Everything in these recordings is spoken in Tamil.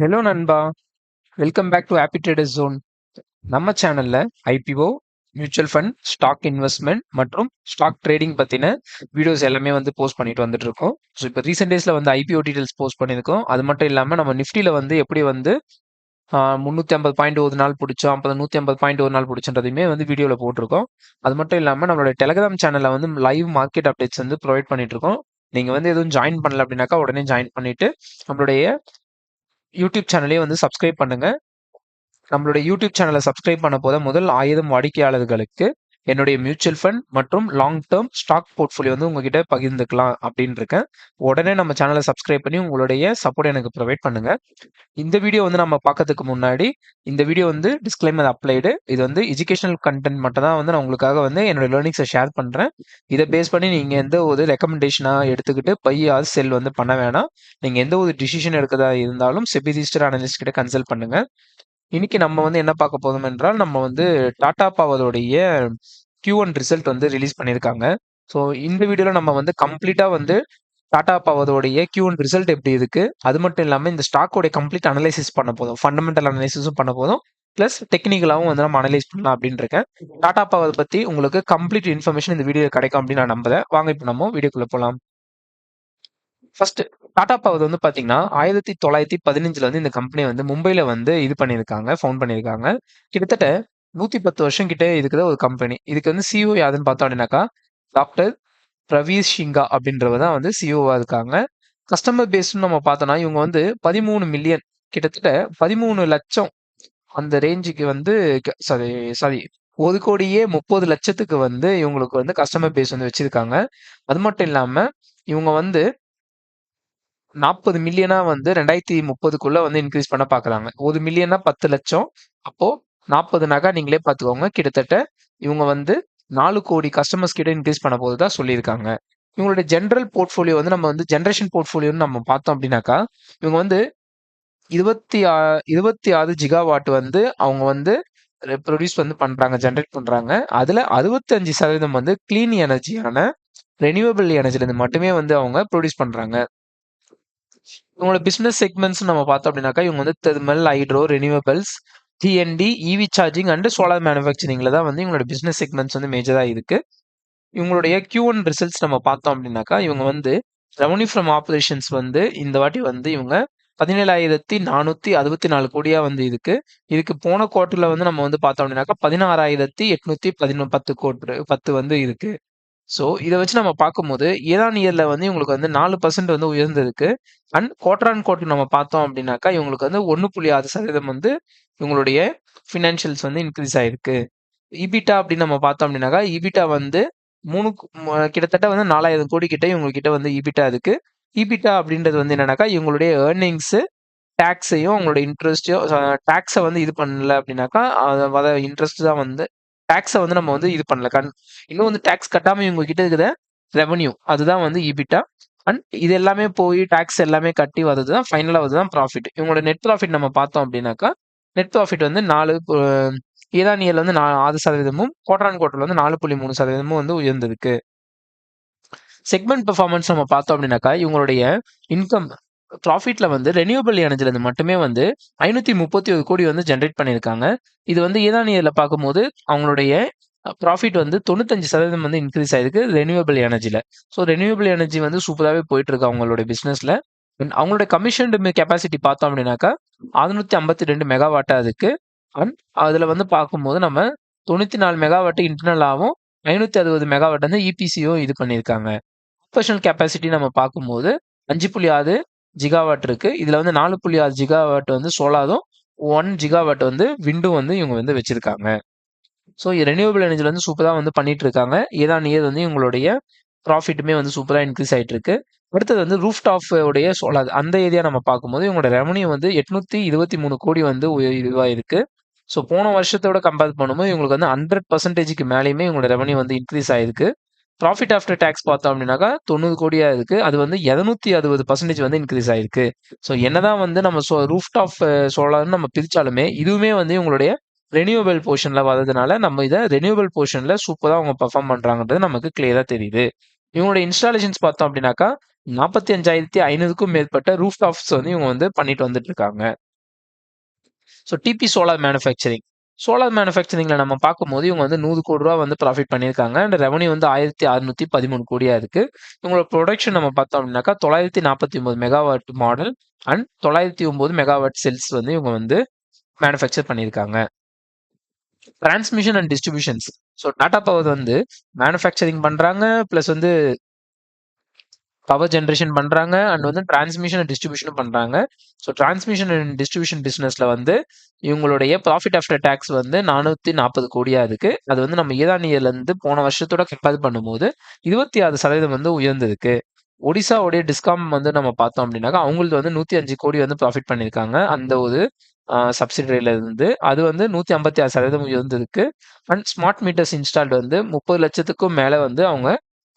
ஹலோ நண்பா. Welcome back to happy traders zone நம்ம சேனல்ல IPO mutual fund stock investment மற்றும் ஸ்டாக் ட்ரேடிங் பத்தின வீடியோஸ் எல்லாமே வந்து போஸ்ட் பண்ணிட்டு வந்துட்டு இருக்கோம். ஸோ இப்போ ரீசெண்ட் டேஸ்ல வந்து ஐபிஓ டீடைல்ஸ் போஸ்ட் பண்ணியிருக்கோம். அது மட்டும் இல்லாம நம்ம நிஃப்டியில வந்து எப்படி வந்து முந்நூற்றி ஐம்பது பாயிண்ட் ஒரு நாள் பிடிச்சோம் அப்போ நூற்றி ஐம்பது பாயிண்ட் ஒரு நாள் பிடிச்சன்றதையுமே வந்து வீடியோவில் போட்டிருக்கோம். அது மட்டும் இல்லாமல் நம்மளோட டெலகிராம் சேனலில் வந்து லைவ் மார்க்கெட் அப்டேட்ஸ் வந்து ப்ரொவைட் பண்ணிட்டு இருக்கோம். நீங்கள் வந்து எதுவும் ஜாயின் பண்ணல அப்படின்னாக்கா உடனே ஜாயின் பண்ணிட்டு நம்மளுடைய யூடியூப் சேனலையும் வந்து சப்ஸ்கிரைப் பண்ணுங்கள் நம்மளுடைய யூடியூப் சேனலை சப்ஸ்கிரைப் பண்ண போத முதல் ஆயிரம் வாடிக்கையாளர்களுக்கு என்னுடைய மியூச்சுவல் ஃபண்ட் மற்றும் லாங் டேர்ம் ஸ்டாக் போர்ட்ஃபோலியோ வந்து உங்ககிட்ட பகிர்ந்துக்கலாம் அப்படின்னு இருக்கேன் உடனே நம்ம சேனலை சப்ஸ்கிரைப் பண்ணி உங்களுடைய சப்போர்ட் எனக்கு ப்ரொவைட் பண்ணுங்க. இந்த வீடியோ வந்து நம்ம பார்க்கறதுக்கு முன்னாடி இந்த வீடியோ வந்து டிஸ்கிளைமர் அப்ளைடு இது வந்து எஜுகேஷனல் கண்டென்ட் மட்டும் தான் வந்து நான் உங்களுக்காக வந்து என்னோட லேர்னிங்ஸை ஷேர் பண்ணுறேன் இதை பேஸ் பண்ணி நீங்கள் எந்த ஒரு ரெக்கமெண்டேஷனாக எடுத்துக்கிட்டு பை ஆர் செல் வந்து பண்ண வேணாம். நீங்கள் எந்த ஒரு டிசிஷன் எடுக்கிறதா இருந்தாலும் செபி ரிஜிஸ்டர் அனலிஸ்ட் கிட்ட கன்சல்ட் பண்ணுங்க. இன்னைக்கு நம்ம வந்து என்ன பார்க்க போதும் என்றால் நம்ம வந்து டாடா பாவதோடைய கியூ ஒன் ரிசல்ட் வந்து ரிலீஸ் பண்ணியிருக்காங்க. ஸோ இந்த வீடியோவில் நம்ம வந்து கம்ப்ளீட்டாக வந்து டாடா பவரோடைய கியூ ஒன் ரிசல்ட் எப்படி இருக்கு? அது மட்டும் இல்லாமல் இந்த ஸ்டாக்கோடைய கம்ப்ளீட் அனலைசிஸ் பண்ண போதும் ஃபண்டமெண்டல் அனலைசிஸும் பண்ண போதும் ப்ளஸ் டெக்னிக்கலாகவும் வந்து நம்ம அனலைஸ் பண்ணலாம் அப்படின்னு இருக்கேன் டாடா பாவதை பற்றி உங்களுக்கு கம்ப்ளீட் இன்ஃபர்மேஷன் இந்த வீடியோ கிடைக்கும் அப்படின்னு நான் நம்புறேன். வாங்க இப்போ நம்ம வீடியோக்குள்ளே போகலாம் ஃபர்ஸ்ட் டாடா பவர் வந்து பாத்தீங்கன்னா ஆயிரத்தி தொள்ளாயிரத்தி பதினஞ்சுல வந்து இந்த கம்பெனி வந்து மும்பைல வந்து இது பண்ணியிருக்காங்க ஃபவுண்ட் பண்ணியிருக்காங்க. கிட்டத்தட்ட நூத்தி பத்து வருஷம் கிட்டே இருக்கிற ஒரு கம்பெனி இதுக்கு வந்து சிஓ யாருன்னு பார்த்தோம் அப்படின்னாக்கா டாக்டர் பிரவீஷ் சிங்கா அப்படின்றவர் தான் வந்து சிஓவா இருக்காங்க. கஸ்டமர் பேஸ்னு நம்ம பார்த்தோம்னா இவங்க வந்து பதிமூணு மில்லியன் கிட்டத்தட்ட பதிமூணு லட்சம் அந்த ரேஞ்சுக்கு வந்து சாரி சாரி ஒரு கோடியே முப்பது லட்சத்துக்கு வந்து இவங்களுக்கு வந்து கஸ்டமர் பேஸ் வந்து வச்சிருக்காங்க. அது மட்டும் இல்லாம இவங்க வந்து நாற்பது மில்லியனா வந்து ரெண்டாயிரத்தி முப்பதுக்குள்ள வந்து இன்க்ரீஸ் பண்ண பாக்குறாங்க. ஒரு மில்லியனா பத்து லட்சம். அப்போ நாற்பது நகை நீங்களே பார்த்துக்கோங்க கிட்டத்தட்ட இவங்க வந்து நாலு கோடி கஸ்டமர்ஸ் கிட்ட இன்க்ரீஸ் பண்ண போது தான் சொல்லியிருக்காங்க. இவங்களுடைய ஜென்ரல் போர்ட்ஃபோலியோ வந்து நம்ம வந்து ஜென்ரேஷன் போர்ட்ஃபோலியோன்னு நம்ம பார்த்தோம் அப்படின்னாக்கா இவங்க வந்து இருபத்தி ஆ இருபத்தி ஆறு ஜிகாவாட் வந்து அவங்க வந்து ப்ரொடியூஸ் வந்து பண்றாங்க ஜென்ரேட் பண்றாங்க. அதுல அறுபத்தஞ்சு சதவீதம் வந்து கிளீன் எனர்ஜியான ரெனியூவபிள் எனர்ஜிலேருந்து மட்டுமே வந்து அவங்க ப்ரொடியூஸ் பண்றாங்க. இவங்களோட பிஸ்னஸ் செக்மெண்ட்ஸ் நம்ம பார்த்தோம் அப்படின்னாக்கா இவங்க வந்து thermal hydro renewables TND EV charging and solar மேனுஃபேக்சரிங்கில் தான் வந்து இவங்களோட பிஸ்னஸ் செக்மெண்ட்ஸ் வந்து மேஜராக இருக்கு. இவங்களுடைய கியூ ஒன் ரிசல்ட்ஸ் நம்ம பார்த்தோம் அப்படின்னாக்கா இவங்க வந்து ரெவன்யூ ஃப்ரம் ஆப்ரேஷன்ஸ் வந்து இந்த வாட்டி வந்து இவங்க பதினேழாயிரத்தி நானூற்றி அறுபத்தி நாலு கோடியாக வந்து இருக்கு. இதுக்கு போன குவார்டர்ல வந்து நம்ம வந்து பார்த்தோம் அப்படின்னாக்கா பதினாறாயிரத்தி எட்நூற்றி பதினொ பத்து கோட்டு பத்து வந்து இருக்கு. ஸோ இதை வச்சு நம்ம பார்க்கும்போது ஏழாம் இயரில் வந்து இவங்களுக்கு வந்து நாலு பர்சன்ட் வந்து உயர்ந்திருக்கு. அண்ட் குவார்டர் அண்ட் குவார்டர் நம்ம பார்த்தோம் அப்படின்னாக்கா இவங்களுக்கு வந்து ஒன்று புள்ளி ஆறு சதவீதம் வந்து இவங்களுடைய ஃபினான்ஷியல்ஸ் வந்து இன்க்ரீஸ் ஆயிருக்கு. இபிட்டா அப்படின்னு நம்ம பார்த்தோம் அப்படின்னாக்கா இபிட்டா வந்து மூணு கிட்டத்தட்ட வந்து நாலாயிரம் கோடி கிட்ட இவங்ககிட்ட வந்து இபிட்டா இருக்கு. இபிட்டா அப்படின்றது வந்து என்னன்னாக்கா இவங்களுடைய ஏர்னிங்ஸு டேக்ஸையும் அவங்களோட இன்ட்ரெஸ்ட்டையும் டேக்ஸை வந்து இது பண்ணல அப்படின்னாக்கா அதை இன்ட்ரெஸ்ட் தான் வந்து டேக்ஸை வந்து நம்ம வந்து இது பண்ணல. கண் இன்னும் வந்து டேக்ஸ் கட்டாமல் இவங்க கிட்ட இருக்கிற ரெவன்யூ அதுதான் வந்து இபிட்டா அண்ட் இது எல்லாமே போய் டேக்ஸ் எல்லாமே கட்டி வர்றது தான் ஃபைனலாக வருது தான் ப்ராஃபிட் இவங்களோட நெட் ப்ராஃபிட் நம்ம பார்த்தோம் அப்படின்னாக்கா நெட் ப்ராஃபிட் வந்து நாலு ஏழாம் வந்து வந்து ஆறு சதவீதமும் கோட்டான் அண்ட் வந்து நாலு புள்ளி மூணு சதவீதமும் வந்து உயர்ந்திருக்கு. செக்மெண்ட் பெர்ஃபார்மன்ஸ் நம்ம பார்த்தோம் அப்படின்னாக்கா இவங்களுடைய இன்கம் ப்ராஃபிட்ல வந்து ரெனியூபிள் எனர்ஜிலேருந்து மட்டுமே வந்து ஐநூற்றி முப்பத்தி ஒரு கோடி வந்து ஜென்ரேட் பண்ணியிருக்காங்க. இது வந்து ஏழாம் இதில் பார்க்கும்போது அவங்களுடைய ப்ராஃபிட் வந்து தொண்ணூத்தஞ்சு சதவீதம் வந்து இன்க்ரீஸ் ஆயிருக்கு ரெனியூவபிள் எனர்ஜியில் ஸோ ரெனியூவபிள் எனர்ஜி வந்து சூப்பராகவே போயிட்டு இருக்கு அவங்களோட பிஸ்னஸ்ல அவங்களோட கமிஷன்டு கெப்பாசிட்டி பார்த்தோம் அப்படின்னாக்கா அறுநூத்தி ஐம்பத்தி ரெண்டு மெகாவாட்டாக இருக்கு. அண்ட் அதில் வந்து பார்க்கும்போது நம்ம தொண்ணூற்றி நாலு மெகாவாட்டு இன்டர்னலாகவும் ஐநூற்றி அறுபது மெகாவாட் வந்து இபிசியும் இது பண்ணியிருக்காங்க. ஆப்ரேஷனல் கெப்பாசிட்டி நம்ம பார்க்கும்போது அஞ்சு புள்ளி ஆறு ஜிகாவாட் இருக்கு. இதுல வந்து நாலு புள்ளி ஆறு ஜிகாவாட் வந்து சோலாரும் ஒன் ஜிகாவாட் வந்து விண்டும் வந்து இவங்க வந்து வச்சிருக்காங்க. ஸோ ரெனியூவபிள் எனர்ஜில வந்து சூப்பராக வந்து பண்ணிட்டு இருக்காங்க ஏதான் இயர் வந்து இவங்களுடைய ப்ராஃபிட்டுமே வந்து சூப்பராக இன்க்ரீஸ் ஆயிட்டு இருக்கு அடுத்தது வந்து ரூஃப் டாப் உடைய சோலார் அந்த ஏரியா நம்ம பார்க்கும்போது இவங்களோட ரெவன்யூ வந்து எட்நூத்தி இருபத்தி மூணு கோடி வந்து இதுவாக இருக்கு ஸோ போன வருஷத்தோட கம்பேர் பண்ணும்போது இவங்களுக்கு வந்து ஹண்ட்ரட் பர்சன்டேஜுக்கு மேலேயுமே இவங்களோட ரெவன்யூ வந்து இன்க்ரீஸ் ஆயிருக்கு. ப்ராஃபிட் ஆஃப்டர் டேக்ஸ் பார்த்தோம் அப்படின்னாக்கா தொண்ணூறு கோடியா இருக்கு. அது வந்து இரநூத்தி அறுபது பர்சன்டேஜ் வந்து இன்க்ரீஸ் ஆயிருக்கு. ஸோ என்னதான் வந்து நம்ம சோ ரூஃப் டாப் சோலார்னு நம்ம பிரிச்சாலுமே இதுவுமே வந்து இவங்களுடைய ரெனியூவபிள் போர்ஷன்ல வர்றதுனால நம்ம இதை ரெனியூவபிள் போர்ஷன்ல சூப்பராக அவங்க பர்ஃபார்ம் பண்றாங்கன்றது நமக்கு கிளியரா தெரியுது. இவங்களோட இன்ஸ்டாலேஷன்ஸ் பார்த்தோம் அப்படின்னாக்கா நாற்பத்தி அஞ்சாயிரத்தி ஐநூறுக்கும் மேற்பட்ட ரூஃப் டாப்ஸ் வந்து இவங்க வந்து பண்ணிட்டு வந்துட்டு இருக்காங்க. So TP solar manufacturing solar மேனுஃபேக்சரிங்கில் நம்ம பார்க்கும்போது இவங்க வந்து நூறு கோடி ரூபா வந்து ப்ராஃபிட் பண்ணியிருக்காங்க. அண்ட் ரெவன்யூ வந்து ஆயிரத்தி அறுநூத்தி பதிமூணு கோடியாக இருக்கு இவங்களோட ப்ரொடக்ஷன் நம்ம பார்த்தோம் அப்படின்னாக்கா தொள்ளாயிரத்தி நாற்பத்தி ஒன்பது மெகாவாட் மாடல் அண்ட் தொள்ளாயிரத்தி ஒன்பது மெகாவாட் செல்ஸ் வந்து இவங்க வந்து மேனுஃபேக்சர் பண்ணியிருக்காங்க. Transmission and distributions so Tata power வந்து மேனுஃபேக்சரிங் பண்ணுறாங்க ப்ளஸ் வந்து பவர் ஜென்ரேஷன் பண்ணுறாங்க அண்ட் வந்து டிரான்ஸ்மிஷன் அண்ட் டிஸ்ட்ரிபியூஷனும் பண்ணுறாங்க ஸோ டிரான்ஸ்மிஷன் அண்ட் டிஸ்ட்ரிபியூஷன் பிஸ்னஸில் வந்து இவங்களுடைய ப்ராஃபிட் ஆஃப்டர் டேக்ஸ் வந்து நானூற்றி நாற்பது கோடியாக இருக்குது அது வந்து நம்ம ஈரான் போன வருஷத்தோட கம்பேர் பண்ணும்போது இருபத்தி ஆறு சதவீதம் வந்து உயர்ந்திருக்கு. ஒடிசாவுடைய டிஸ்காம் வந்து நம்ம பார்த்தோம் அப்படின்னாக்கா அவங்களுக்கு வந்து நூற்றி அஞ்சு கோடி வந்து ப்ராஃபிட் பண்ணியிருக்காங்க. அந்த ஒரு சப்சிடரியில இருந்து அது வந்து நூற்றி ஐம்பத்தி ஆறு சதவீதம் உயர்ந்திருக்கு. அண்ட் ஸ்மார்ட் மீட்டர்ஸ் இன்ஸ்டால்டு வந்து முப்பது லட்சத்துக்கும் மேலே வந்து அவங்க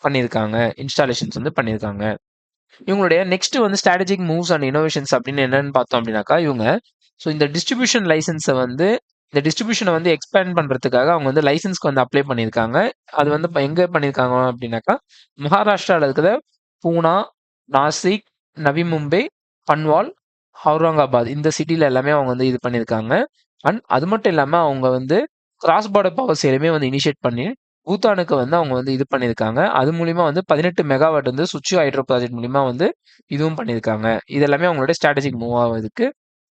பண்ணியிருக்காங்க இன்ஸ்டாலேஷன்ஸ் வந்து பண்ணியிருக்காங்க. இவங்களுடைய நெக்ஸ்ட் வந்து ஸ்ட்ராட்டஜிக் மூவ்ஸ் அண்ட் இனோவேஷன்ஸ் அப்படின்னு என்னன்னு பார்த்தோம் அப்படின்னாக்கா இவங்க ஸோ இந்த டிஸ்ட்ரிபியூஷன் லைசன்ஸை வந்து இந்த டிஸ்ட்ரிபியூஷனை வந்து எக்ஸ்பேண்ட் பண்ணுறதுக்காக அவங்க வந்து லைசன்ஸ்க்கு வந்து அப்ளை பண்ணியிருக்காங்க. அது வந்து இப்போ எங்கே பண்ணியிருக்காங்க அப்படின்னாக்கா மகாராஷ்டிராவில் இருக்கிற பூனா நாசிக் நவி மும்பை பன்வால் அவுரங்காபாத் இந்த சிட்டியில் எல்லாமே அவங்க வந்து இது பண்ணியிருக்காங்க. அண்ட் அது மட்டும் இல்லாமல் அவங்க வந்து கிராஸ் பார்டர் பவர் சேலுமே வந்து இனிஷியேட் பண்ணி பூத்தானுக்கு வந்து அவங்க வந்து இது பண்ணியிருக்காங்க. அது மூலிமா வந்து பதினெட்டு மெகாவாட் வந்து சுச்சு ஹைட்ரோ ப்ராஜெக்ட் மூலிமா வந்து இதுவும் பண்ணியிருக்காங்க. இது எல்லாமே அவங்களோட ஸ்ட்ராட்டஜிக் மூவ் ஆகுதுக்கு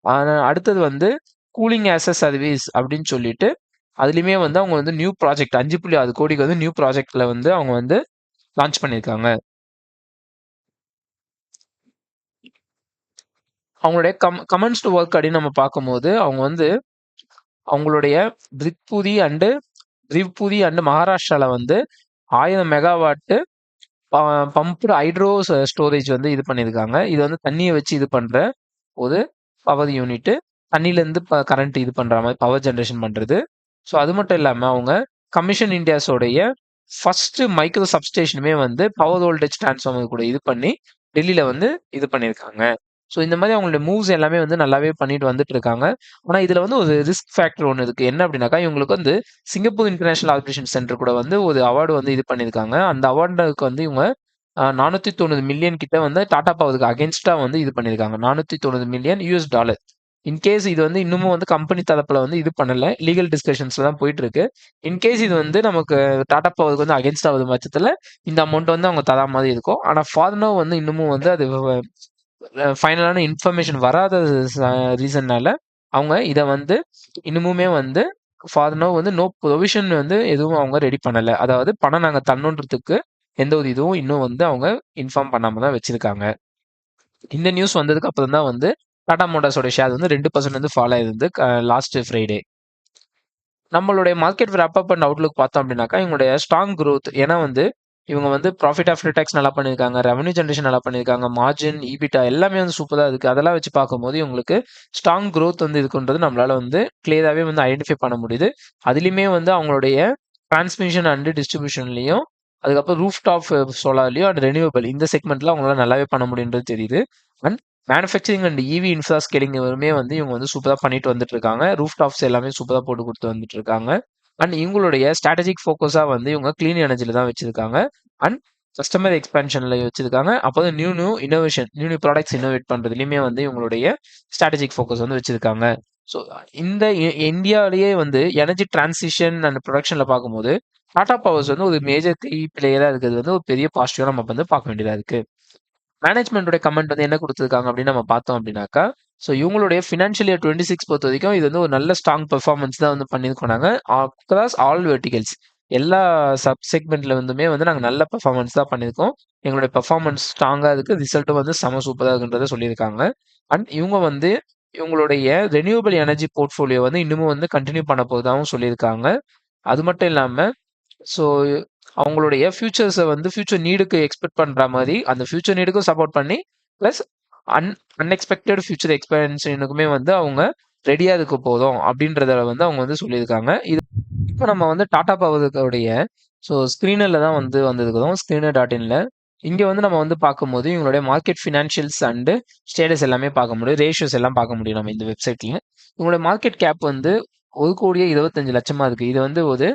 ஆனால் அடுத்தது வந்து கூலிங் ஆஸ் அ சர்வீஸ் அப்படின்னு சொல்லிட்டு அதுலேயுமே வந்து அவங்க வந்து நியூ ப்ராஜெக்ட் அஞ்சு புள்ளி ஆறு கோடிக்கு வந்து நியூ ப்ராஜெக்டில் வந்து அவங்க வந்து லான்ச் பண்ணியிருக்காங்க. அவங்களுடைய கம் கமெண்ட்ஸ் டு ஒர்க் அப்படின்னு நம்ம பார்க்கும்போது அவங்க வந்து அவங்களுடைய திரிபுதி அண்டு திரிபுதி அண்டு மகாராஷ்டிராவில் வந்து ஆயிரம் மெகாவாட்டு பம்ப்டு ஹைட்ரோ ஸ்டோரேஜ் வந்து இது பண்ணியிருக்காங்க இது வந்து தண்ணியை வச்சு இது பண்ணுற ஒரு பவர் யூனிட்டு தண்ணியிலேருந்து கரண்ட் இது பண்ணுற மாதிரி பவர் ஜென்ரேஷன் பண்ணுறது ஸோ அது மட்டும் இல்லாமல் அவங்க கமிஷன் இந்தியாஸோடைய ஃபர்ஸ்ட் மைக்ரோ சப்ஸ்டேஷனுமே வந்து பவர் வோல்டேஜ் டிரான்ஸ்ஃபார்மர் கூட இது பண்ணி டெல்லியில் வந்து இது பண்ணியிருக்காங்க ஸோ இந்த மாதிரி அவங்களோட மூவ்ஸ் எல்லாமே வந்து நல்லாவே பண்ணிட்டு வந்துட்டு இருக்காங்க ஆனால் இதில் வந்து ஒரு ரிஸ்க் ஃபேக்டர் ஒன்று இருக்குது என்ன அப்படின்னாக்கா இவங்களுக்கு வந்து சிங்கப்பூர் இன்டர்நேஷனல் ஆர்பிட்ரேஷன் சென்டர் கூட வந்து ஒரு அவார்டு வந்து இது பண்ணியிருக்காங்க. அந்த அவார்டுக்கு வந்து இவங்க நானூற்றி தொண்ணூறு மில்லியன் கிட்ட வந்து டாடா பவருக்கு அகேன்ஸ்டாக வந்து இது பண்ணியிருக்காங்க. நானூற்றி தொண்ணூறு மில்லியன் யூஎஸ் டாலர் இன்கேஸ் இது வந்து இன்னமும் வந்து கம்பெனி தரப்பில் வந்து இது பண்ணலை லீகல் டிஸ்கஷன்ஸில் தான் போயிட்டு இருக்கு இன்கேஸ் இது வந்து நமக்கு டாடா பவருக்கு வந்து அகேன்ஸ்ட் ஆகுது பட்சத்தில் இந்த அமௌண்ட் வந்து அவங்க தரா மாதிரி இருக்கும். ஆனால் ஃபாரினோ வந்து இன்னமும் வந்து அது ஃபைனலான இன்ஃபர்மேஷன் வராத ரீசன்னால அவங்க இதை வந்து இன்னமுமே வந்து ஃபாதர்னோ வந்து நோ ப்ரொவிஷன் வந்து எதுவும் அவங்க ரெடி பண்ணலை. அதாவது பணம் நாங்கள் தன்னோன்றதுக்கு எந்த ஒரு இதுவும் இன்னும் வந்து அவங்க இன்ஃபார்ம் பண்ணாம தான் வச்சிருக்காங்க. இந்த நியூஸ் வந்ததுக்கு அப்புறம் தான் வந்து டாடா மோட்டார்ஸோட ஷேர் வந்து ரெண்டு பர்சன்ட் வந்து ஃபாலோ ஆயிருந்து லாஸ்ட் ஃப்ரைடே நம்மளுடைய market wrap up and outlook பார்த்தோம் அப்படின்னாக்கா இவங்களுடைய ஸ்ட்ராங் க்ரோத் ஏன்னா வந்து இவங்க வந்து ப்ராஃபிட் ஆஃப்டர் டேக்ஸ் நல்லா பண்ணியிருக்காங்க. ரெவன்யூ ஜென்ரேஷன் நல்லா பண்ணியிருக்காங்க. மார்ஜின் ஈபிட்டா எல்லாமே வந்து சூப்பராக இருக்குது அதெல்லாம் வச்சு பார்க்கும்போது இவங்களுக்கு ஸ்ட்ராங் க்ரோத் வந்து இருக்குன்றது நம்மளால வந்து கிளியராகவே வந்து ஐடென்டிஃபை பண்ண முடியுது. அதுலேயுமே வந்து அவங்களுடைய டிரான்ஸ்மிஷன் அண்டு டிஸ்ட்ரிபியூஷன்லையும் அதுக்கப்புறம் ரூஃப் டாப் சோலார்லையும் அண்ட் ரெனியூவபிள் இந்த செக்மெண்ட்டில் அவங்களால நல்லாவே பண்ண முடியுன்றது தெரியுது. And manufacturing and EV infra ஸ்கேலிங்குமே வந்து இவங்க வந்து சூப்பராக பண்ணிட்டு வந்துட்டு இருக்காங்க. ரூஃப் டாப்ஸ் எல்லாமே சூப்பராக போட்டு கொடுத்து வந்துட்டு இருக்காங்க. அண்ட் இவங்களுடைய ஸ்ட்ராட்டஜிக் ஃபோக்கஸாக வந்து இவங்க க்ளீன் எனர்ஜியில் தான் வச்சுருக்காங்க. அண்ட் கஸ்டமர் எக்ஸ்பென்ஷனில் வச்சுருக்காங்க. அப்போ new new innovation new new products innovate பண்ணுறதுலையுமே வந்து இவங்களுடைய ஸ்ட்ராட்டஜிக் ஃபோக்கஸ் வந்து வச்சுருக்காங்க. ஸோ இந்த இந்தியாவிலேயே வந்து எனர்ஜி டிரான்சிஷன் அண்ட் ப்ரொடக்ஷனில் பார்க்கும்போது டாடா பவர்ஸ் வந்து ஒரு மேஜர் கீ பிளேயராக இருக்கிறது வந்து ஒரு பெரிய பாசிட்டிவாக நம்ம வந்து பார்க்க வேண்டியதாக இருக்குது மேனேஜ்மெண்ட்டோட கமெண்ட் வந்து என்ன கொடுத்துருக்காங்க அப்படின்னு நம்ம பார்த்தோம் அப்படின்னாக்கா ஸோ இவங்களுடைய ஃபினான்ஷியல் இயர் டுவெண்ட்டி சிக்ஸ் பொறுத்த வரைக்கும் இது வந்து ஒரு நல்ல ஸ்ட்ராங் பெர்ஃபார்மன்ஸ் தான் வந்து பண்ணியிருக்கோம் அக்ராஸ் ஆல் வெர்டிகல்ஸ் எல்லா சப் செக்மெண்ட்ல வந்துமே வந்து நாங்கள் நல்ல பெர்ஃபார்மன்ஸ் தான் பண்ணியிருக்கோம். எங்களுடைய பெர்ஃபார்மன்ஸ் ஸ்ட்ராங்காக இருக்கு. ரிசல்ட்டும் வந்து செம சூப்பராக இருக்குன்றத சொல்லியிருக்காங்க. அண்ட் இவங்க வந்து இவங்களுடைய ரெனியூவபிள் எனர்ஜி போர்ட்ஃபோலியோ வந்து இன்னமும் வந்து கண்டினியூ பண்ண போதாகவும் சொல்லியிருக்காங்க. அது மட்டும் இல்லாமல் ஸோ அவங்களுடைய ஃபியூச்சர்ஸை வந்து ஃபியூச்சர் நீடுக்கு எக்ஸ்பெக்ட் பண்ணுற மாதிரி அந்த ஃபியூச்சர் நீடுக்கும் சப்போர்ட் பண்ணி ப்ளஸ் அன் அன்எக்ஸ்பெக்டட் ஃபியூச்சர் எக்ஸ்பென்ஷனுக்குமே வந்து அவங்க ரெடியாக இருக்க போதும் அப்படின்றத வந்து அவங்க வந்து சொல்லியிருக்காங்க. இது இப்போ நம்ம வந்து டாடா பவருடைய ஸோ ஸ்க்ரீனரில் தான் வந்து வந்திருக்கிறோம். ஸ்க்ரீனர் டாட் இன்ல இங்கே வந்து நம்ம வந்து பார்க்கும்போது இவங்களுடைய மார்க்கெட் ஃபினான்ஷியல்ஸ் அண்டு ஸ்டேட்டஸ் எல்லாமே பார்க்க முடியும். ரேஷியோஸ் எல்லாம் பார்க்க முடியும் நம்ம இந்த வெப்சைட்ல இவங்களுடைய மார்க்கெட் கேப் வந்து ஒரு கோடியே இருபத்தஞ்சு லட்சமாக இருக்குது இது வந்து ஒரு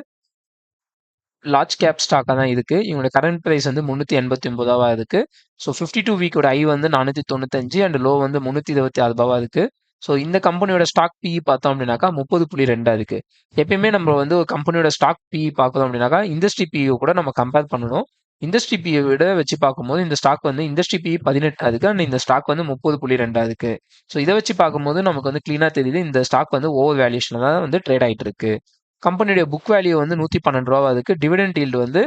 லார்ஜ் கேப் ஸ்டாக்காக தான் இருக்கு. இவங்களோட கரண்ட் ப்ரைஸ் வந்து முந்நூற்றி எண்பத்தி ஒன்பதாவா இருக்கு. ஸோ ஃபிஃப்டி டூ வீக்கோட ஐ வந்து நானூற்றி தொண்ணூத்தஞ்சு அண்ட் லோ வந்து முந்நூற்றி இருபத்தி ஆறு ரூபாவா இருக்கு. ஸோ இந்த கம்பெனியோட ஸ்டாக் பிஇ பார்த்தோம் அப்படின்னாக்கா முப்பது புள்ளி ரெண்டாக இருக்கு. எப்பயுமே நம்ம வந்து ஒரு கம்பெனியோட ஸ்டாக் பிஇ பார்க்கணும் அப்படின்னாக்கா இண்டஸ்ட்ரி பிஇ கூட நம்ம கம்பேர் பண்ணணும். இண்டஸ்ட்ரி பிஇ விட வச்சு பார்க்கும்போது இந்த ஸ்டாக் வந்து இண்டஸ்ட்ரி பிஇ பதினெட்டு இருக்குது அண்ட் இந்த ஸ்டாக் வந்து முப்பது புள்ளி ரெண்டாக இருக்கு. ஸோ இதை வச்சு பார்க்கும்போது நமக்கு வந்து கிளீனாக தெரியுது. இந்த ஸ்டாக் வந்து ஓவர் வேல்யூஷனில் தான் வந்து ட்ரேட் ஆகிட்டு இருக்கு. கம்பெனியுடைய புக் வேல்யூ வந்து நூற்றி பன்னெண்டு ரூபா அதுக்கு டிவிடெண்ட் ஈல்டு வந்து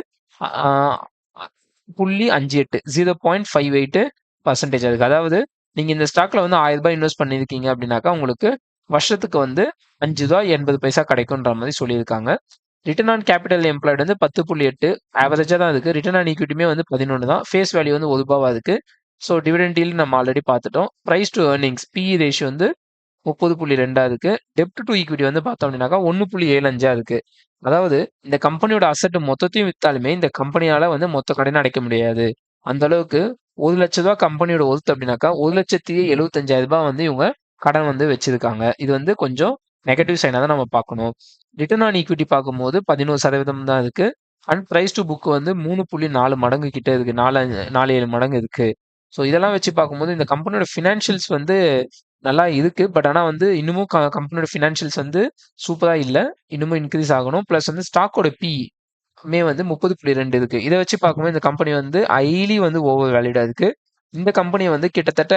புள்ளி அஞ்சு எட்டு zero point five eight percentage அதுக்கு அதாவது நீங்கள் இந்த ஸ்டாக்ல வந்து ஆயிரம் ரூபாய் இன்வெஸ்ட் பண்ணியிருக்கீங்க அப்படின்னாக்கா உங்களுக்கு வருஷத்துக்கு வந்து அஞ்சு ரூபா எண்பது பைசா கிடைக்குன்ற மாதிரி சொல்லியிருக்காங்க. ரிட்டர்ன் ஆன் கேபிட்டல் எம்ப்ளாய்டு வந்து பத்து புள்ளி எட்டு ஆவரேஜாக தான் இருக்குது ரிட்டர்ன் ஆன் ஈக்விட்டியுமே வந்து பதினொன்று தான். ஃபேஸ் வேல்யூ வந்து ஒரு ரூபாவாக இருக்குது ஸோ டிவிடெண்ட் நம்ம ஆல்ரெடி பார்த்துட்டோம். Price to earnings PE ratio வந்து முப்பது புள்ளி ரெண்டா இருக்கு டெப்ட் டு ஈக்விட்டி வந்து பார்த்தோம் அப்படின்னாக்கா ஒன்று புள்ளி ஏழு அஞ்சா இருக்கு. அதாவது இந்த கம்பெனியோட அசட் மொத்தத்தையும் வித்தாலுமே இந்த கம்பெனியால வந்து மொத்த கடனை அடைக்க முடியாது. அந்த அளவுக்கு ஒரு லட்ச ரூபா கம்பெனியோட ஒர்த் அப்படின்னாக்கா ஒரு லட்சத்தி எழுபத்தஞ்சாயிரம் ரூபாய் வந்து இவங்க கடன் வந்து வச்சிருக்காங்க. இது வந்து கொஞ்சம் நெகட்டிவ் சைனாக தான் நம்ம பார்க்கணும். ரிட்டர்ன் ஆன் ஈக்விட்டி பார்க்கும்போது பதினோரு சதவீதம் தான் இருக்கு. அண்ட் ப்ரைஸ் டு புக் வந்து மூணு புள்ளி நாலு மடங்கு கிட்ட இருக்கு. நாலு அஞ்சு- நாலு ஏழு மடங்கு இருக்கு. ஸோ இதெல்லாம் வச்சு பார்க்கும்போது இந்த கம்பெனியோட ஃபினான்ஷியல்ஸ் வந்து நல்லா இருக்கு. பட் ஆனால் வந்து இன்னமும் கம்பெனியோட ஃபினான்ஷியல்ஸ் வந்து சூப்பராக இல்லை. இன்னமும் இன்க்ரீஸ் ஆகணும். ப்ளஸ் வந்து ஸ்டாக்கோட பி மே வந்து முப்பது புள்ளி ரெண்டு இருக்கு. இதை வச்சு பார்க்கும்போது இந்த கம்பெனி வந்து ஹைலி வந்து ஓவர் வேலிடா இருக்கு. இந்த கம்பெனியை வந்து கிட்டத்தட்ட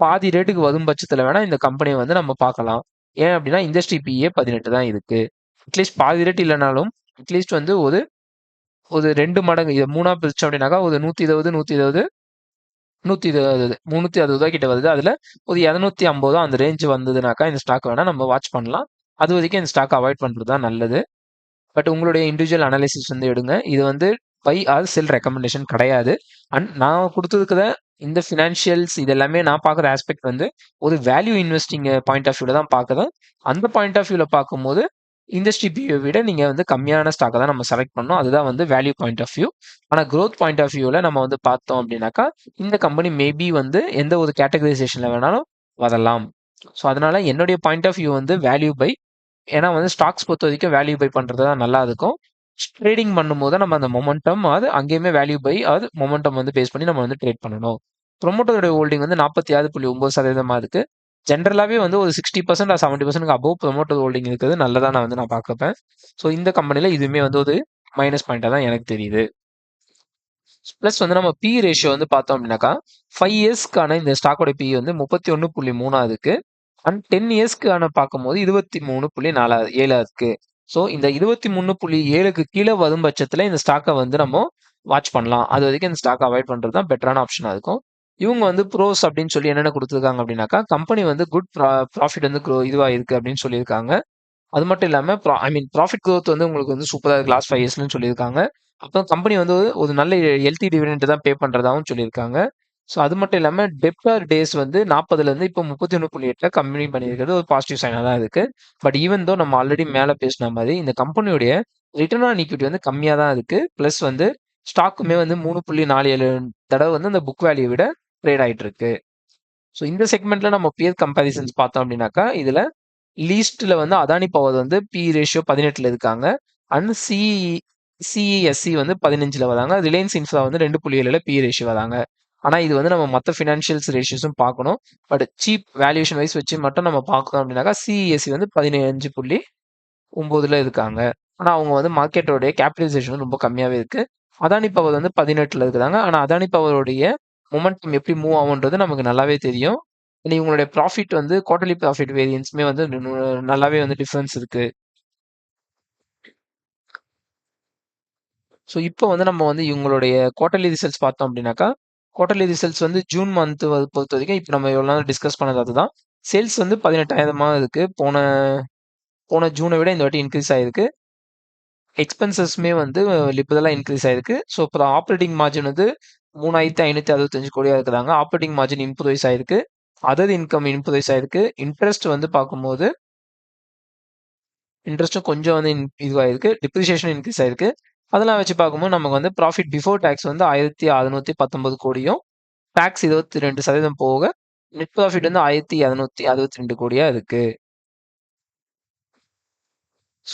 பாதி ரேட்டுக்கு வரும் பட்சத்தில் வேணா இந்த கம்பெனியை வந்து நம்ம பார்க்கலாம். ஏன் அப்படின்னா இண்டஸ்ட்ரி பிஏ பதினெட்டு தான் இருக்கு. அட்லீஸ்ட் பாதி ரேட் இல்லைனாலும் அட்லீஸ்ட் வந்து ஒரு ஒரு ரெண்டு மடங்கு இதை மூணா பிரிச்சோம் அப்படின்னாக்கா ஒரு நூத்தி இருபது நூத்தி இருபது நூற்றி இருபது முந்நூற்றி அறுபது ரூபாய் கிட்ட வருது. அதில் ஒரு இரநூத்தி ஐம்பது ரூபா அந்த ரேஞ்சு வந்ததுனாக்கா இந்த ஸ்டாக் வேணால் நம்ம வாட்ச் பண்ணலாம். அது வரைக்கும் இந்த ஸ்டாக் அவாய்ட் பண்ணுறது தான் நல்லது. பட் உங்களுடைய இண்டிவிஜுவல் அனாலிசிஸ் வந்து எடுங்க. இது வந்து பை ஆர் செல் ரெக்கமெண்டேஷன் கிடையாது. அண்ட் நான் கொடுத்துருக்கிற இந்த ஃபினான்ஷியல்ஸ் இது எல்லாமே நான் பார்க்குற ஆஸ்பெக்ட் வந்து ஒரு வேல்யூ இன்வெஸ்டிங் பாயிண்ட் ஆஃப் வியூவில் தான் பார்க்குறேன். அந்த பாயிண்ட் ஆஃப் வியூவில் பார்க்கும்போது இண்டஸ்ட்ரி வியூவை விட நீங்கள் வந்து கம்மியான ஸ்டாக்கை தான் நம்ம செலக்ட் பண்ணோம் அதுதான் வந்து வேல்யூ பாயிண்ட் ஆஃப் வியூ ஆனால் க்ரோத் பாயிண்ட் ஆஃப் வியூவில் நம்ம வந்து பார்த்தோம் அப்படின்னாக்கா இந்த கம்பெனி மேபி வந்து எந்த ஒரு கேட்டகரைசேஷனில் வேணாலும் வரலாம். ஸோ அதனால் என்னுடைய பாயிண்ட் ஆஃப் வியூ வந்து வேல்யூ பை ஏன்னா வந்து ஸ்டாக்ஸ் பொறுத்த வரைக்கும் வேல்யூ பை பண்ணுறது தான் நல்லா இருக்கும். ட்ரேடிங் பண்ணும்போது நம்ம அந்த மொமெண்டம் அது அங்கேயுமே வேல்யூ பை அது மொமெண்டம் வந்து பேஸ் பண்ணி நம்ம வந்து ட்ரேட் பண்ணணும். ப்ரொமோட்டரோட ஹோல்டிங் வந்து நாற்பத்தி ஆறு புள்ளி ஒம்பது சதவீதமாக இருக்குது ஜென்ரலாகவே வந்து ஒரு sixty percent seventy percent above promoter holding இருக்கிறது. நல்லதாக நான் வந்து நான் பார்க்கப்பேன். ஸோ இந்த கம்பெனியில் இதுவுமே வந்து ஒரு மைனஸ் பாயிண்டாக தான் எனக்கு தெரியுது. ப்ளஸ் வந்து நம்ம பி ரேஷியோ வந்து பார்த்தோம் அப்படின்னாக்கா ஃபைவ் இயர்ஸ்க்கான இந்த ஸ்டாக்கோட பி வந்து முப்பத்தி ஒன்று புள்ளி மூணாக இருக்கு. அண்ட் டென் இயர்ஸ்க்கான பார்க்கும்போது இருபத்தி மூணு புள்ளி நாலா ஏழாக இருக்கு. ஸோ இந்த இருபத்தி மூணு புள்ளி ஏழுக்கு கீழே வரும் பட்சத்தில் இந்த ஸ்டாக்கை வந்து நம்ம வாட்ச் பண்ணலாம். அது வரைக்கும் இந்த ஸ்டாக் அவாய்ட் பண்ணுறது தான் பெட்டரான ஆப்ஷனாக இருக்கும். இவங்க வந்து ப்ரோஸ் அப்படின்னு சொல்லி என்னென்ன கொடுத்துருக்காங்க அப்படின்னாக்கா கம்பெனி வந்து குட் ப்ராஃபிட் வந்து க்ரோ இதுவாக இருக்குது அப்படின்னு சொல்லியிருக்காங்க. அது மட்டும் இல்லாமல் ஐ மீன் ப்ராஃபிட் க்ரோத் வந்து உங்களுக்கு வந்து சூப்பராக இருக்குது லாஸ்ட் ஃபைவ் இயர்ஸ்னு சொல்லியிருக்காங்க. அப்புறம் கம்பெனி வந்து ஒரு நல்ல ஹெல்த்தி டிவிடெண்ட் தான் பே பண்ணுறதாகவும் சொல்லியிருக்காங்க. ஸோ அது மட்டும் இல்லாமல் டெப்டர் டேஸ் வந்து நாற்பதுலேருந்து இப்போ முப்பத்தி ஒன்று புள்ளி எட்டில் கம்மி பண்ணியிருக்கிறது ஒரு பாசிட்டிவ் சைனாக தான் இருக்குது பட் ஈவன் தோ நம்ம ஆல்ரெடி மேலே பேசின மாதிரி இந்த கம்பெனியுடைய ரிட்டர்ன் ஆன் ஈக்விட்டி வந்து கம்மியாக தான் இருக்குது ப்ளஸ் வந்து ஸ்டாக்குமே வந்து மூணு புள்ளி நாலு ஏழு தடவை வந்து அந்த புக் வேல்யூ விட ட்ரேட் ஆகிட்டு இருக்கு ஸோ இந்த செக்மெண்ட்ல நம்ம பியர் கம்பேரிசன்ஸ் பார்த்தோம் அப்படின்னாக்கா இதுல லீஸ்ட்ல வந்து அதானி பவர் வந்து பி ரேஷியோ பதினெட்டுல இருக்காங்க. அண்ட் சி சிஇஎஸ்சி வந்து பதினஞ்சுல வராங்க. ரிலையன்ஸ் இன்ஃப்ரா வந்து ரெண்டு புள்ளி ஏழுல பி ரேஷியோ வராங்க. ஆனா இது வந்து நம்ம மற்ற ஃபினான்ஷியல்ஸ் ரேஷியோஸும் பார்க்கணும். பட் சீப் வேல்யூஷன் வைஸ் வச்சு மட்டும் நம்ம பார்க்கணும் அப்படின்னாக்கா சிஇஎஸ்சி வந்து பதினஞ்சு புள்ளி ஒன்பதுல இருக்காங்க. ஆனா அவங்க வந்து மார்க்கெட்டோடைய கேபிட்டலைசேஷன் ரொம்ப கம்மியாவே இருக்கு. அதானி பவர் வந்து பதினெட்டுல இருக்கிறாங்க. ஆனா அதானி பவருடைய மொமெண்டம் எப்படி மூவ் ஆகுன்றது நமக்கு நல்லாவே தெரியும். இனி இவங்களுடைய ப்ராஃபிட் வந்து குவார்டர்லி ப்ராஃபிட் வேரியன்ஸுமே வந்து நல்லாவே வந்து டிஃப்ரென்ஸ் இருக்கு. ஸோ இப்போ வந்து நம்ம வந்து இவங்களுடைய குவார்டர்லி ரிசல்ட்ஸ் பார்த்தோம் அப்படின்னாக்கா குவார்டர்லி ரிசல்ட்ஸ் வந்து ஜூன் மந்த் பொறுத்த வரைக்கும் இப்போ நம்ம எவ்வளோ நாள் டிஸ்கஸ் பண்ணது அதுதான். சேல்ஸ் வந்து பதினெட்டாயிரமா இருக்கு. போன போன ஜூனை விட இந்த வாட்டி இன்க்ரீஸ் ஆயிருக்கு. எக்ஸ்பென்சஸ்மே வந்து லிபரலாக இன்க்ரீஸ் ஆயிருக்கு. ஸோ இப்போ ஆப்ரேட்டிங் மார்ஜின் வந்து மூணாயிரத்தி ஐநூற்றி அறுபத்தஞ்சு கோடியாக இருக்கிறாங்க. ஆப்ரேட்டிங் மார்ஜின் இம்ப்ரூவைஸ் ஆயிருக்கு. அதர் இன்கம் இம்ப்ரூவைஸ் ஆயிருக்கு. இன்ட்ரெஸ்ட் வந்து பார்க்கும்போது இன்ட்ரெஸ்ட்டும் கொஞ்சம் வந்து in- இதுவாயிருக்கு. டிப்ரிசியேஷன் இன்க்ரீஸ் ஆயிருக்கு. அதெல்லாம் வச்சு பார்க்கும்போது நமக்கு வந்து ப்ராஃபிட் பிஃபோர் டேக்ஸ் வந்து ஆயிரத்தி அறுநூத்தி பத்தொன்பது கோடியும் டேக்ஸ் இருபத்தி ரெண்டு சதவீதம் போக நெட் ப்ராஃபிட் வந்து ஆயிரத்தி இரநூத்தி அறுபத்தி ரெண்டு கோடியா இருக்கு.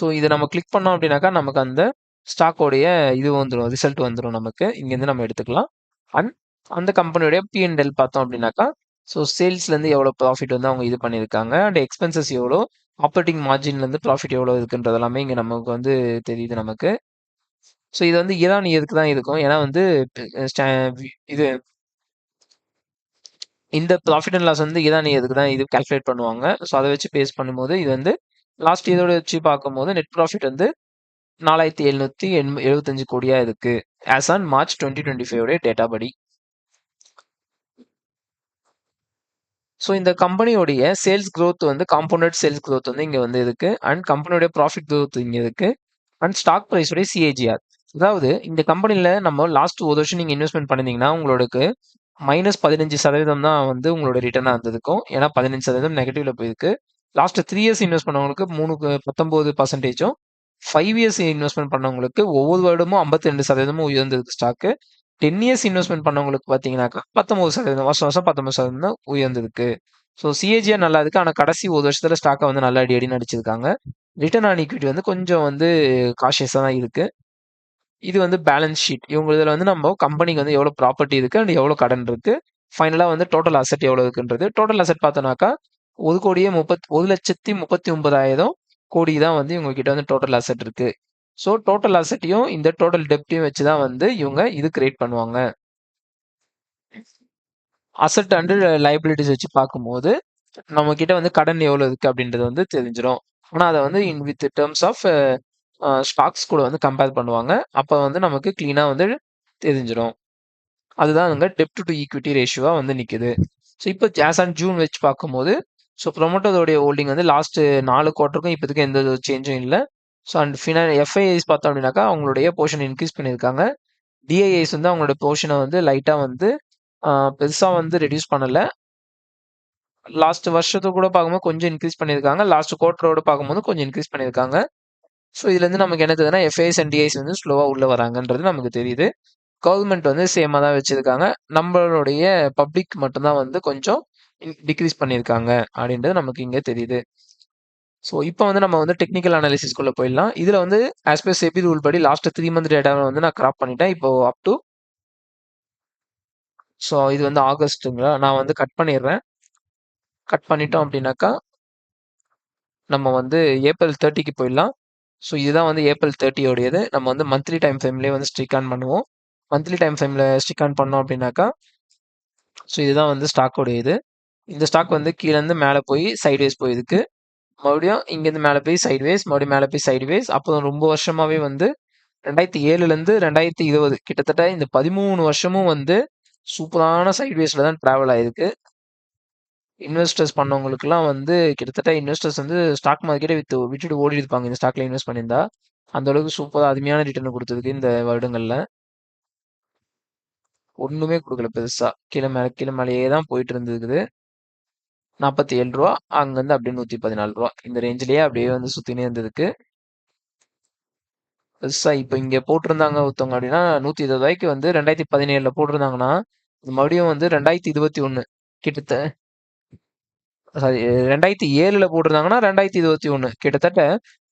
ஸோ இதை நம்ம கிளிக் பண்ணோம் அப்படின்னாக்கா நமக்கு அந்த ஸ்டாக்கோடைய இது வந்துடும் ரிசல்ட் வந்துடும் நமக்கு. இங்கேருந்து நம்ம எடுத்துக்கலாம். அண்ட் அந்த கம்பெனியோடைய பிஎன்எல் பார்த்தோம் அப்படின்னாக்கா ஸோ சேல்ஸ்லேருந்து எவ்வளோ ப்ராஃபிட் வந்து அவங்க இது பண்ணியிருக்காங்க அண்ட் எக்ஸ்பென்சஸ் எவ்வளோ ஆப்ரேட்டிங் மார்ஜின்லேருந்து ப்ராஃபிட் எவ்வளோ இருக்குன்றது எல்லாமே இங்கே நமக்கு வந்து தெரியுது நமக்கு. ஸோ இது வந்து ஈரான் இயருக்கு தான் இருக்கும் ஏன்னா வந்து இது இந்த ப்ராஃபிட் அண்ட் லாஸ் வந்து இதான் இயருக்கு தான் இது கால்குலேட் பண்ணுவாங்க. ஸோ அதை வச்சு பேஸ் பண்ணும்போது இது வந்து லாஸ்ட் இயரோட வச்சு பார்க்கும்போது நெட் ப்ராஃபிட் வந்து நாலாயிரத்தி எழுநூற்றி எண் எழுபத்தஞ்சு கோடியாக இருக்குது as on March twenty twenty five data படி. ஸோ இந்த கம்பெனியோடைய சேல்ஸ் க்ரோத் வந்து காம்பவுண்டட் சேல்ஸ் க்ரோத் வந்து இங்கே வந்து இருக்கு. அண்ட் கம்பெனியோடைய ப்ராஃபிட் க்ரோத் இங்கே இருக்கு. அண்ட் ஸ்டாக் ப்ரைஸோடைய சிஏஜிஆர் அதாவது இந்த கம்பெனியில் நம்ம லாஸ்ட் ஒரு வருஷம் நீங்கள் இன்வெஸ்ட்மெண்ட் பண்ணிருந்தீங்கன்னா உங்களுக்கு மைனஸ் பதினஞ்சு சதவீதம் தான் வந்து உங்களோட ரிட்டர்னாக இருந்திருக்கும். ஏன்னா பதினஞ்சு சதவீதம் நெகட்டிவ்ல போயிருக்கு. லாஸ்ட் த்ரீ இயர்ஸ் இன்வெஸ்ட் பண்ணவங்களுக்கு மூணு பத்தொம்போது பர்சன்டேஜும் ஃபைவ் இயர்ஸ் இன்வெஸ்ட்மெண்ட் பண்ணவங்களுக்கு ஒவ்வொரு வருடமும் ஐம்பத்தி ரெண்டு சதவீதமும் உயர்ந்திருக்கு ஸ்டாக்கு டென் இயர்ஸ் இன்வெஸ்ட்மெண்ட் பண்ணவங்களுக்கு பார்த்தீங்கன்னாக்கா பத்தொம்பது சதவீதம் வருஷம் வருஷம் பத்தொம்பது சதவீதம் உயர்ந்திருக்கு. ஸோ சிஏஜியாக நல்லா இருக்கு. ஆனால் கடைசி ஒரு வருஷத்தில் ஸ்டாக்கை வந்து நல்லா அடி அடி நடிச்சிருக்காங்க. ரிட்டர்ன் ஆன் ஈக்விட்டி வந்து கொஞ்சம் வந்து காஷியஸாக தான் இருக்கு. இது வந்து பேலன்ஸ் ஷீட் இவங்க இதில் வந்து நம்ம கம்பெனிக்கு வந்து எவ்வளோ ப்ராப்பர்ட்டி இருக்கு அண்ட் எவ்வளோ கடன் இருக்கு. ஃபைனலாக வந்து டோட்டல் அசெட் எவ்வளோ இருக்குன்றது. டோட்டல் அசெட் பார்த்தோன்னாக்கா ஒரு கோடியே முப்பத் ஒரு லட்சத்தி முப்பத்தி ஒன்பதாயிரம் கோடி தான் வந்து இவங்க கிட்ட வந்து டோட்டல் அசெட் இருக்கு. ஸோ டோட்டல் அசெட்டையும் இந்த டோட்டல் டெப்டையும் வச்சு தான் வந்து இவங்க இது கிரியேட் பண்ணுவாங்க. அசெட் அண்டு லைபிலிட்டிஸ் வச்சு பார்க்கும்போது நம்ம கிட்ட வந்து கடன் எவ்வளோ இருக்கு அப்படின்றது வந்து தெரிஞ்சிடும் ஆனால் அதை வந்து in with terms of stocks கூட வந்து கம்பேர் பண்ணுவாங்க. அப்போ வந்து நமக்கு க்ளீனாக வந்து தெரிஞ்சிடும் அதுதான் அங்கே டெப்ட் டு ஈக்விட்டி ரேஷியோவாக வந்து நிற்குது ஸோ இப்போ ஜாஸ் அண்ட் ஜூன் வச்சு பார்க்கும்போது ஸோ ப்ரொமோட்டோடைய ஹோல்டிங் வந்து லாஸ்ட் நாலு குவார்ட்டருக்கும் இப்போதுக்கும் எந்த சேஞ்சும் இல்லை. ஸோ அண்ட் ஃபினா எஃப்ஐஐஸ் பார்த்தோம் அப்படின்னாக்கா அவங்களுடைய போர்ஷன் இன்க்ரீஸ் பண்ணியிருக்காங்க. டிஐஐஸ் வந்து அவங்களோட போர்ஷனை வந்து லைட்டாக வந்து பெருசாக வந்து ரெடியூஸ் பண்ணலை. லாஸ்ட் வருஷத்தை கூட பார்க்கும்போது கொஞ்சம் இன்க்ரீஸ் பண்ணியிருக்காங்க. லாஸ்ட் குவார்ட்டரோட பார்க்கும்போது கொஞ்சம் இன்க்ரீஸ் பண்ணியிருக்காங்க. ஸோ இதுலேருந்து நமக்கு என்ன தெரியுதுன்னா எஃப்ஐஎஸ் அண்ட் டிஐஸ் வந்து ஸ்லோவாக உள்ளே வராங்கன்றது நமக்கு தெரியுது. கவர்மெண்ட் வந்து சேமாக தான் வச்சுருக்காங்க. நம்மளுடைய பப்ளிக் மட்டும்தான் வந்து கொஞ்சம் டிக்ரீஸ் பண்ணியிருக்காங்க அப்படின்றது நமக்கு இங்கே தெரியுது. ஸோ இப்போ வந்து நம்ம வந்து டெக்னிக்கல் அனாலிசிஸ்குள்ளே போயிடலாம். இதில் வந்து ஆஸ் பர் செபி ரூல் படி லாஸ்ட் த்ரீ மந்த் டேட்டாவை வந்து நான் கிராப் பண்ணிட்டேன். இப்போ அப் டு ஸோ இது வந்து ஆகஸ்ட்டுங்களா? நான் வந்து கட் பண்ணிடுறேன். கட் பண்ணிட்டோம் அப்படின்னாக்கா நம்ம வந்து ஏப்ரல் தேர்ட்டிக்கு போயிடலாம். ஸோ இதுதான் வந்து ஏப்ரல் தேர்ட்டியோடையது நம்ம வந்து மந்த்லி டைம் ஃப்ரேம்லேயே வந்து ஸ்டிக் ஆன் பண்ணுவோம். மந்த்லி டைம் ஃப்ரேமில் ஸ்டிக் ஆன் பண்ணோம் அப்படின்னாக்கா ஸோ இதுதான் வந்து ஸ்டாக்கோடைய இது இந்த ஸ்டாக் வந்து கீழேருந்து மேலே போய் சைட்வேஸ் போயிருக்கு. மறுபடியும் இங்கேருந்து மேலே போய் சைட்வேஸ் மறுபடியும் மேலே போய் சைட்வேஸ் அப்போ ரொம்ப வருஷமாகவே வந்து ரெண்டாயிரத்தி ஏழுலேருந்து ரெண்டாயிரத்தி இருபது. கிட்டத்தட்ட இந்த பதிமூணு வருஷமும் வந்து சூப்பரான சைட்வேஸில் தான் ட்ராவல் ஆயிருக்கு. இன்வெஸ்டர்ஸ் பண்ணவங்களுக்குலாம் வந்து கிட்டத்தட்ட இன்வெஸ்டர்ஸ் வந்து ஸ்டாக் மார்க்கெட்டை வித்து விட்டுட்டு ஓடி இருப்பாங்க. இந்த ஸ்டாக்ல இன்வெஸ்ட் பண்ணியிருந்தா. அந்த அளவுக்கு சூப்பராக அருமையான ரிட்டர்ன் கொடுத்ததுக்கு இந்த வருடங்களில். ஒன்றுமே கொடுக்கல பெருசாக கீழே மேலே கீழே மேலேயே தான் போயிட்டு இருந்துருக்குது நாற்பத்தி ஏழு ரூபா அங்கேருந்து அப்படியே நூற்றி பதினாலு ரூபா. இந்த ரேஞ்சிலேயே அப்படியே வந்து சுற்றினே இருந்ததுக்கு. பெருசாக இப்போ இங்கே போட்டிருந்தாங்க ஒருத்தவங்க அப்படின்னா நூற்றி இருபது ரூபாய்க்கு வந்து ரெண்டாயிரத்தி பதினேழில் போட்டிருந்தாங்கன்னா மறுபடியும் வந்து ரெண்டாயிரத்தி இருபத்தி ஒன்று கிட்டத்தட்ட. சாரி ரெண்டாயிரத்தி ஏழில் போட்டிருந்தாங்கன்னா ரெண்டாயிரத்தி இருபத்தி ஒன்று கிட்டத்தட்ட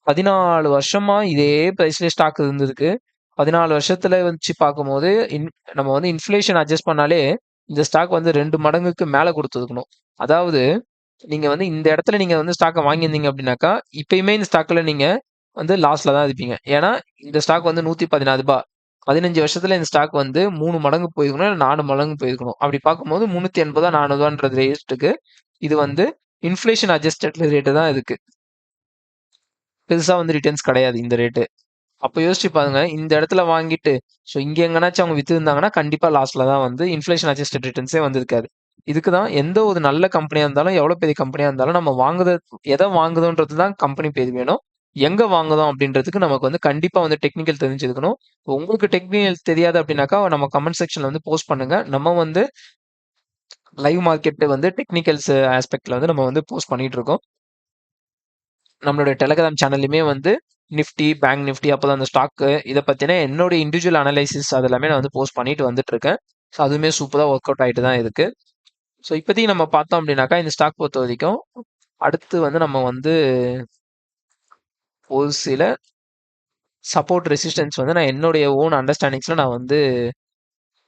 பதினாலு வருஷமா இதே ப்ரைஸ்லேயே ஸ்டாக் இருந்திருக்கு பதினாலு வருஷத்துல வச்சு பார்க்கும்போது இன் நம்ம வந்து இன்ஃப்ளேஷன் அட்ஜஸ்ட் பண்ணாலே இந்த ஸ்டாக் வந்து ரெண்டு மடங்குக்கு மேலே கொடுத்துருக்கணும். அதாவது நீங்கள் வந்து இந்த இடத்துல நீங்கள் வந்து ஸ்டாக்கை வாங்கியிருந்தீங்க அப்படின்னாக்கா இப்பயுமே இந்த ஸ்டாக்கில் நீங்கள் வந்து லாஸ்ட்ல தான் இருப்பீங்க. ஏன்னா இந்த ஸ்டாக் வந்து நூற்றி பதினாறு ரூபாய் பதினஞ்சு வருஷத்துல இந்த ஸ்டாக் வந்து மூணு மடங்கு போயிருக்கணும் இல்லை நாலு மடங்கு போயிருக்கணும். அப்படி பார்க்கும்போது முந்நூற்றி எண்பதா நானூறுவான்றது ரேட்டுக்கு இது வந்து இன்ஃப்ளேஷன் அட்ஜஸ்டட் ரேட்டு தான் இருக்கு பெருசாக வந்து ரிட்டர்ன்ஸ் கிடையாது இந்த ரேட்டு அப்போ யோசிச்சு பாருங்க இந்த இடத்துல வாங்கிட்டு ஸோ இங்க எங்கனாச்சும் அவங்க வித்து இருந்தாங்கன்னா கண்டிப்பா லாஸ்ட்ல தான் வந்து இன்ஃபிளேஷன் அட்ஜஸ்டட் ரிட்டர்ன்ஸே வந்திருக்காது. இதுக்கு தான் எந்த ஒரு நல்ல கம்பெனியா இருந்தாலும் எவ்வளவு பெரிய கம்பெனியா இருந்தாலும் நம்ம வாங்குறது எதை வாங்குதோன்றது தான் கம்பெனி பேர் வேணும். எங்க வாங்குதோம் அப்படின்றதுக்கு நமக்கு வந்து கண்டிப்பா வந்து டெக்னிக்கல் தெரிஞ்சிருக்கணும். உங்களுக்கு டெக்னிக்கல் தெரியாது அப்படின்னாக்கா நம்ம கமெண்ட் செக்ஷன்ல வந்து போஸ்ட் பண்ணுங்க. நம்ம வந்து லைவ் மார்க்கெட் வந்து டெக்னிக்கல்ஸ் ஆஸ்பெக்ட்ல வந்து நம்ம வந்து போஸ்ட் பண்ணிட்டு இருக்கோம். நம்மளுடைய டெலகிராம் சேனல்லையுமே வந்து நிஃப்டி பேங்க் நிஃப்டி அப்போதான் அந்த ஸ்டாக்கு இதை பற்றின என்னுடைய இண்டிவிஜுவல் அனலைசிஸ் அது எல்லாமே நான் வந்து போஸ்ட் பண்ணிட்டு வந்துட்டு இருக்கேன் ஸோ அதுவுமே சூப்பராக ஒர்க் அவுட் ஆகிட்டு தான் இருக்கு. ஸோ இப்போதைக்கு நம்ம பார்த்தோம் அப்படின்னாக்கா இந்த ஸ்டாக் பொறுத்த வரைக்கும் அடுத்து வந்து நம்ம வந்து ஒரு சில சப்போர்ட் ரெசிஸ்டன்ஸ் வந்து நான் என்னுடைய ஓன் அண்டர்ஸ்டாண்டிங்ஸில் நான் வந்து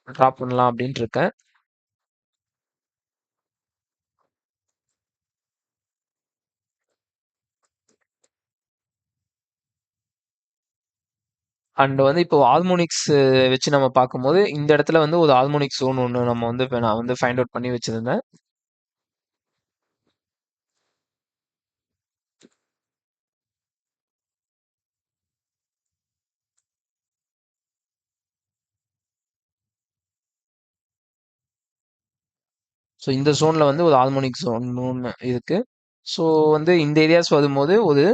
ட்ராப் பண்ணலாம் அப்படின்ட்டு இருக்கேன். அண்ட் வந்து இப்போ ஆல்மோனிக்ஸ் வச்சு நம்ம பார்க்கும்போது இந்த இடத்துல வந்து ஒரு ஆல்மோனிக் ஜோன் ஒன்று நம்ம வந்து இப்போ நான் வந்து ஃபைண்ட் அவுட் பண்ணி வச்சிருந்தேன். ஸோ இந்த ஜோனில் வந்து ஒரு ஆல்மோனிக் ஜோன் ஒன்று இருக்குது ஸோ வந்து இந்த ஏரியாஸ் வரும்போது ஒரு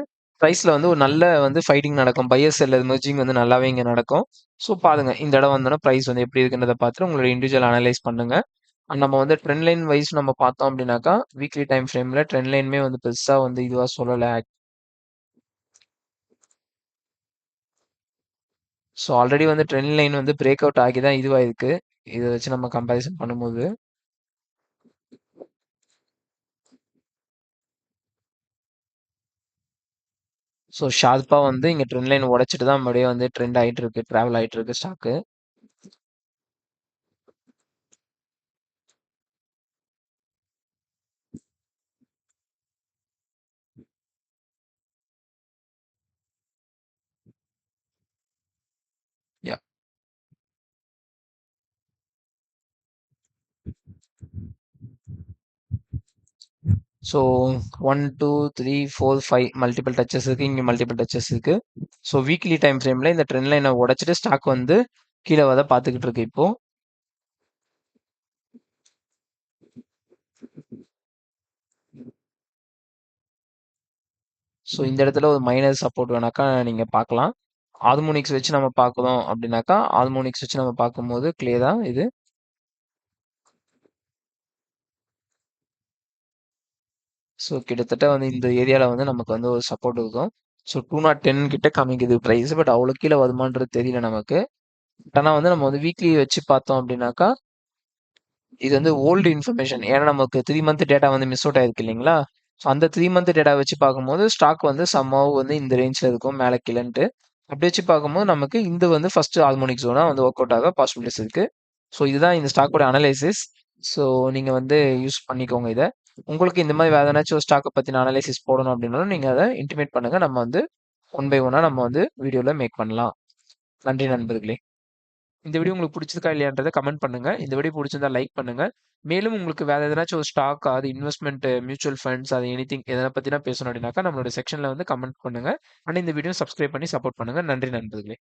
ப்ரைஸில் வந்து ஒரு நல்ல வந்து ஃபைட்டிங் நடக்கும். பையர் செல்லர் மெர்ஜிங் வந்து நல்லாவே இங்கே நடக்கும். ஸோ பாருங்க இந்த இடம் வந்தோன்னா ப்ரைஸ் வந்து எப்படி இருக்குன்றதை பார்த்துட்டு உங்களோட இண்டிவிஜுவல் அனலைஸ் பண்ணுங்க. அண்ட் நம்ம வந்து ட்ரெண்ட் லைன் வைஸ் நம்ம பார்த்தோம் அப்படின்னாக்கா வீக்லி டைம் ஃப்ரேமில் ட்ரெண்ட் லைனுமே வந்து பெருசாக வந்து இதுவாக சொல்லலை. ஸோ ஆல்ரெடி வந்து ட்ரெண்ட் லைன் வந்து பிரேக் அவுட் ஆகி தான் இதுவாக இருக்கு. இதை வச்சு நம்ம கம்பேரிசன் பண்ணும்போது. ஸோ ஷார்ப்பாக வந்து இங்கே ட்ரெண்ட் லைன் உடைச்சிட்டு தான் மறுபடியும் வந்து ட்ரெண்ட் ஆகிட்டு இருக்கு ட்ராவல் ஆகிட்டு இருக்கு stock yeah so one two three four five multiple touches இருக்குது இங்கே மல்டிபிள் டச்சஸ் இருக்குது ஸோ வீக்லி டைம் ஃப்ரேமில் இந்த ட்ரெண்ட் லைனை உடச்சிட்டு ஸ்டாக் வந்து கீழே வர பார்த்துக்கிட்டு இருக்கு இப்போ. ஸோ இந்த இடத்துல ஒரு மைனர் சப்போர்ட் வேணாக்கா நீங்கள் பார்க்கலாம். ஆர்மோனிக்ஸ் வச்சு நம்ம பார்க்குறோம் அப்படின்னாக்கா ஆல்மோனிக்ஸ் வச்சு நம்ம பார்க்கும்போது கிளியராக இது ஸோ கிட்டத்தட்ட வந்து இந்த ஏரியாவில் வந்து நமக்கு வந்து ஒரு சப்போர்ட் இருக்கும். ஸோ டூ நாட் டென் கிட்ட காமிக்குது ப்ரைஸ் பட் அவ்வளோ கீழே வருமானது தெரியல நமக்கு. ஆனால் வந்து நம்ம வந்து வீக்லி வச்சு பார்த்தோம் அப்படின்னாக்கா இது வந்து ஓல்டு இன்ஃபர்மேஷன் ஏன்னா நமக்கு த்ரீ மந்த் டேட்டா வந்து மிஸ் அவுட் ஆயிருக்கு இல்லைங்களா? ஸோ அந்த த்ரீ மந்த் டேட்டா வச்சு பார்க்கும்போது ஸ்டாக் வந்து சம்மாவும் வந்து இந்த ரேஞ்சில் இருக்கும் மேலே கீழன்ட்டு. அப்படி வச்சு பார்க்கும்போது நமக்கு இந்த வந்து ஃபர்ஸ்ட் ஹார்மோனிக் ஜோனாக வந்து ஒர்க் அவுட் ஆக பாசிபிலிட்டிஸ் இருக்குது ஸோ இதுதான் இந்த ஸ்டாக்கோட அனலைசிஸ் ஸோ நீங்கள் வந்து யூஸ் பண்ணிக்கோங்க இதை. உங்களுக்கு இந்த மாதிரி வேறு ஏதாச்சும் ஒரு ஸ்டாக்கை பற்றின அனலைசிஸ் போடணும் அப்படின்னாலும் நீங்கள் அதை இன்டிமேட் பண்ணுங்கள் நம்ம வந்து ஒன் பை ஒன்னாக நம்ம வந்து வீடியோவில் மேக் பண்ணலாம். நன்றி நண்பர்களே. இந்த வீடியோ உங்களுக்கு பிடிச்சிருக்கா இல்லையான்றதை கமெண்ட் பண்ணுங்க. இந்த வீடியோ பிடிச்சிருந்தா லைக் பண்ணுங்க. மேலும் உங்களுக்கு வேற எதனாச்சும் ஒரு ஸ்டாக் அது இன்வெஸ்ட்மெண்ட் மியூச்சுவல் ஃபண்ட்ஸ் அது எனி திங் எதனை பற்றினா பேசணும் அப்படின்னாக்கா நம்மளோட செக்ஷனில் வந்து கமெண்ட் பண்ணுங்க. அண்ட் இந்த வீடியோ சப்ஸ்கிரைப் பண்ணி சப்போர்ட் பண்ணுங்க. நன்றி நண்பர்களே.